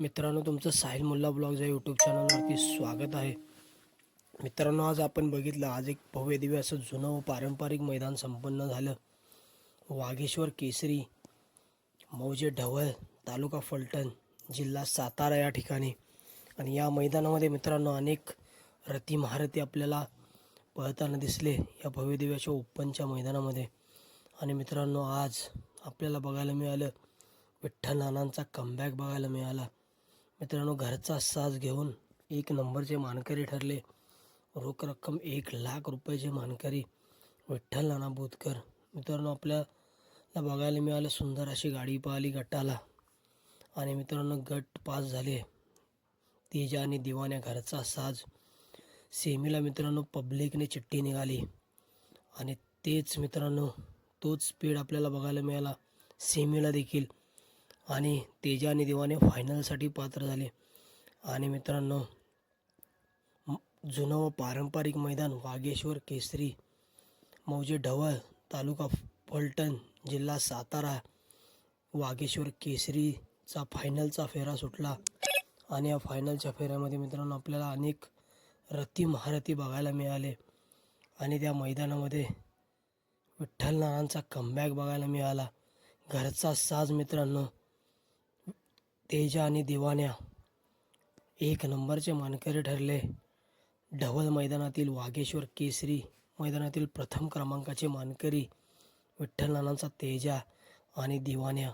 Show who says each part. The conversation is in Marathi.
Speaker 1: मित्रांनो तुमचं साहिल मुल्ला ब्लॉग या यूट्यूब चॅनलवरती स्वागत आहे. मित्रांनो आज आपण बघितलं आज एक भव्य दिव्य असं जुनं व पारंपरिक मैदान संपन्न झालं. वाघेश्वर केसरी मौजे ढवळ तालुका फलटण जिल्हा सातारा या ठिकाणी. आणि या मैदानामध्ये मित्रांनो अनेक रती महारथी आपल्याला पळताना दिसले या भव्य दिव्याच्या ओपनच्या मैदानामध्ये. आणि मित्रांनो आज आपल्याला बघायला मिळालं विठ्ठल नानांचा कमबॅक बघायला मिळाला. मित्रांनो घरचा साज घेऊन एक नंबरचे मानकरी ठरले. रोख रक्कम एक लाख रुपयाचे मानकरी विठ्ठल नाना बोतकर मित्रांनो आपल्याला बघायला मिळालं सुंदर अशी गाडी पाहिली गटाला. आणि मित्रांनो गट पास झाले. तेजा आणि दिवाण्या घरचा साज. सेमीला मित्रांनो पब्लिकने चिठ्ठी निघाली. आणि तेच मित्रांनो तोच स्पीड आपल्याला बघायला मिळाला. सेमीला देखील. आणि तेजा आणि देवाने फायनलसाठी पात्र झाले. आणि मित्रांनो जुनं व पारंपरिक मैदान वागेश्वर केसरी मौजे ढवळ तालुका फलटण जिल्हा सातारा वागेश्वर केसरीचा फायनलचा फेरा सुटला. आणि या फायनलच्या फेऱ्यामध्ये मित्रांनो आपल्याला अनेक रती महारथी बघायला मिळाले. आणि त्या मैदानामध्ये विठ्ठल नानांचा कमबॅक बघायला मिळाला. घरचा साज मित्रांनो तेजा आणि दिवाण्या एक नंबरचे मानकरी ठरले. ढवळ मैदानातील वागेश्वर केसरी मैदानातील प्रथम क्रमांकाचे मानकरी विठ्ठल नानांचा तेजा आणि दिवाण्या